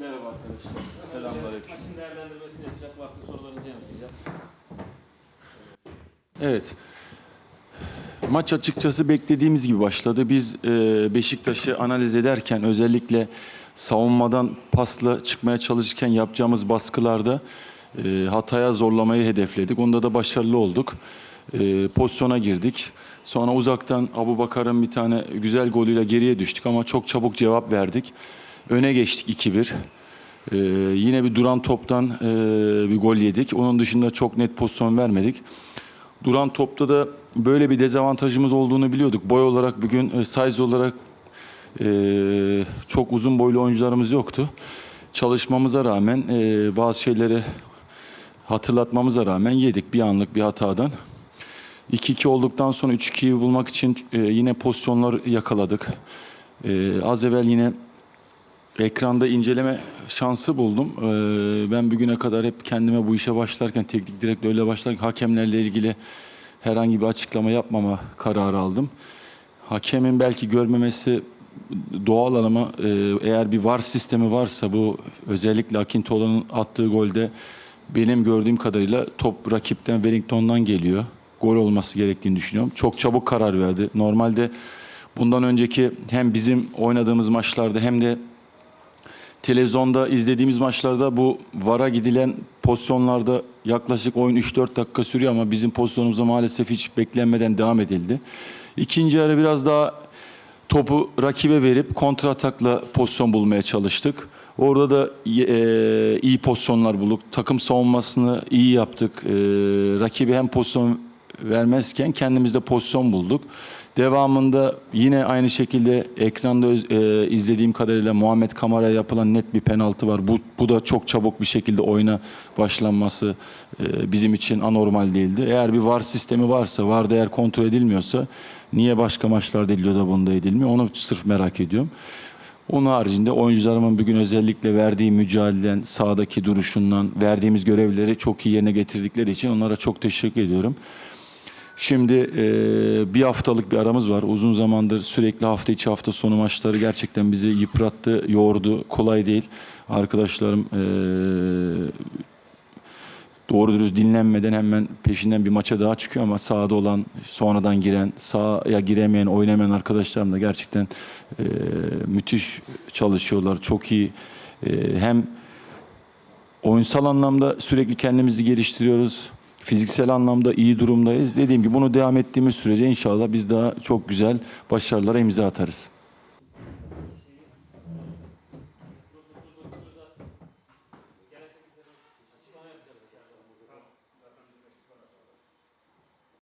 Merhaba arkadaşlar. Selamünaleyküm. Maçın değerlendirmesini yapacak. Varsa sorularınızı yanıtlayacağım. Evet. Maç açıkçası beklediğimiz gibi başladı. Biz e, Beşiktaş'ı analiz ederken özellikle savunmadan pasla çıkmaya çalışırken yapacağımız baskılarda e, hataya zorlamayı hedefledik. Onda da başarılı olduk. E, pozisyona girdik. Sonra uzaktan Abu Bakar'ın bir tane güzel golüyle geriye düştük ama çok çabuk cevap verdik. Öne geçtik 2-1. Ee, yine bir duran toptan e, bir gol yedik. Onun dışında çok net pozisyon vermedik. Duran topta da böyle bir dezavantajımız olduğunu biliyorduk. Boy olarak bugün e, size olarak e, çok uzun boylu oyuncularımız yoktu. Çalışmamıza rağmen e, bazı şeyleri hatırlatmamıza rağmen yedik bir anlık bir hatadan. 2-2 olduktan sonra 3-2'yi bulmak için e, yine pozisyonlar yakaladık. E, az evvel yine ekranda inceleme şansı buldum. Ee, ben bugüne kadar hep kendime bu işe başlarken, teknik direktörle başlarken hakemlerle ilgili herhangi bir açıklama yapmama kararı aldım. Hakemin belki görmemesi doğal ama e, eğer bir VAR sistemi varsa bu özellikle Akintola'nın attığı golde benim gördüğüm kadarıyla top rakipten Wellington'dan geliyor. Gol olması gerektiğini düşünüyorum. Çok çabuk karar verdi. Normalde bundan önceki hem bizim oynadığımız maçlarda hem de televizyonda izlediğimiz maçlarda bu VAR'a gidilen pozisyonlarda yaklaşık oyun 3-4 dakika sürüyor ama bizim pozisyonumuza maalesef hiç beklenmeden devam edildi. İkinci yarı biraz daha topu rakibe verip kontra atakla pozisyon bulmaya çalıştık. Orada da e, iyi pozisyonlar bulduk. Takım savunmasını iyi yaptık. E, rakibe hem pozisyon vermezken kendimiz de pozisyon bulduk. Devamında yine aynı şekilde ekranda öz- e, izlediğim kadarıyla Muhammed Kamara'ya yapılan net bir penaltı var. Bu, bu da çok çabuk bir şekilde oyuna başlanması e, bizim için anormal değildi. Eğer bir VAR sistemi varsa, VAR'da eğer kontrol edilmiyorsa niye başka maçlarda ediliyor da bunda edilmiyor? Onu sırf merak ediyorum. Onun haricinde oyuncularımın bugün özellikle verdiği mücadeleden, sahadaki duruşundan, verdiğimiz görevleri çok iyi yerine getirdikleri için onlara çok teşekkür ediyorum. Şimdi e, bir haftalık bir aramız var. Uzun zamandır sürekli hafta içi hafta sonu maçları gerçekten bizi yıprattı, yordu. Kolay değil. Arkadaşlarım e, doğru dürüst dinlenmeden hemen peşinden bir maça daha çıkıyor ama sahada olan, sonradan giren, sahaya giremeyen, oynamayan arkadaşlarım da gerçekten e, müthiş çalışıyorlar. Çok iyi e, hem oyunsal anlamda sürekli kendimizi geliştiriyoruz. Fiziksel anlamda iyi durumdayız. Dediğim gibi bunu devam ettiğimiz sürece inşallah biz daha çok güzel başarılara imza atarız.